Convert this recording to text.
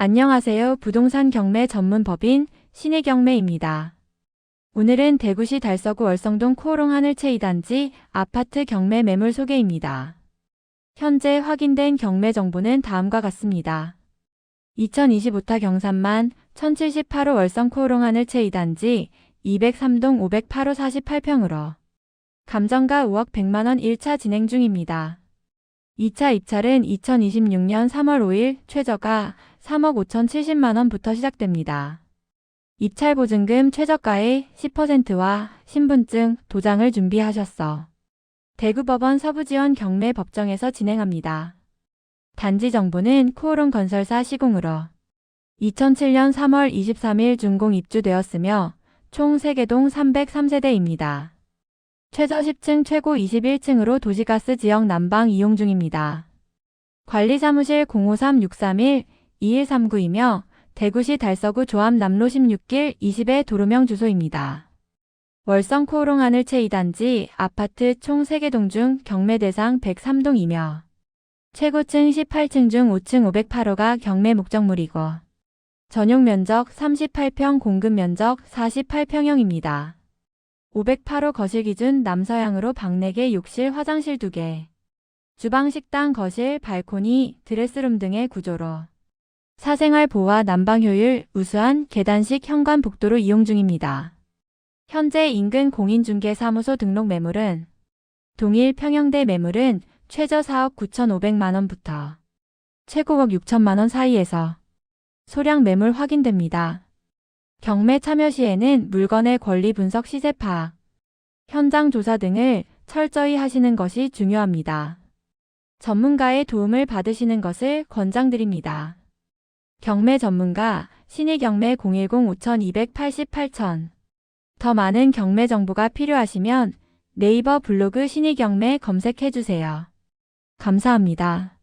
안녕하세요. 부동산 경매 전문 법인 신의 경매입니다. 오늘은 대구시 달서구 월성동 코오롱 하늘채 2단지 아파트 경매 매물 소개입니다. 현재 확인된 경매 정보는 다음과 같습니다. 2025타 경산만 1078호 월성 코오롱 하늘채 2단지 203동 508호 48평으로 감정가 5억 100만원 1차 진행 중입니다. 2차 입찰은 2026년 3월 5일 최저가 3억 5,070만 원부터 시작됩니다. 입찰 보증금 최저가의 10%와 신분증, 도장을 준비하셨어. 대구법원 서부지원 경매 법정에서 진행합니다. 단지 정보는 코오롱 건설사 시공으로 2007년 3월 23일 준공 입주되었으며 총 3개동 303세대입니다. 최저 10층 최고 21층으로 도시가스 지역 난방 이용 중입니다. 관리사무실 053-631-2139이며 대구시 달서구 조합 남로 16길 20의 도로명 주소입니다. 월성 코오롱 하늘채 2단지 아파트 총 3개 동 중 경매 대상 103동이며 최고층 18층 중 5층 508호가 경매 목적물이고 전용 면적 38평 공급 면적 48평형입니다. 508호 거실 기준 남서향으로 방 4개, 욕실, 화장실 2개, 주방, 식당, 거실, 발코니, 드레스룸 등의 구조로 사생활 보호와 난방 효율 우수한 계단식 현관 복도로 이용 중입니다. 현재 인근 공인중개사무소 등록 매물은 동일 평형대 매물은 최저 4억 9,500만 원부터 최고억 6천만 원 사이에서 소량 매물 확인됩니다. 경매 참여 시에는 물건의 권리 분석 시세 파악, 현장 조사 등을 철저히 하시는 것이 중요합니다. 전문가의 도움을 받으시는 것을 권장드립니다. 경매 전문가 신의 경매 010-5288-8000더 많은 경매 정보가 필요하시면 네이버 블로그 신의 경매 검색해 주세요. 감사합니다.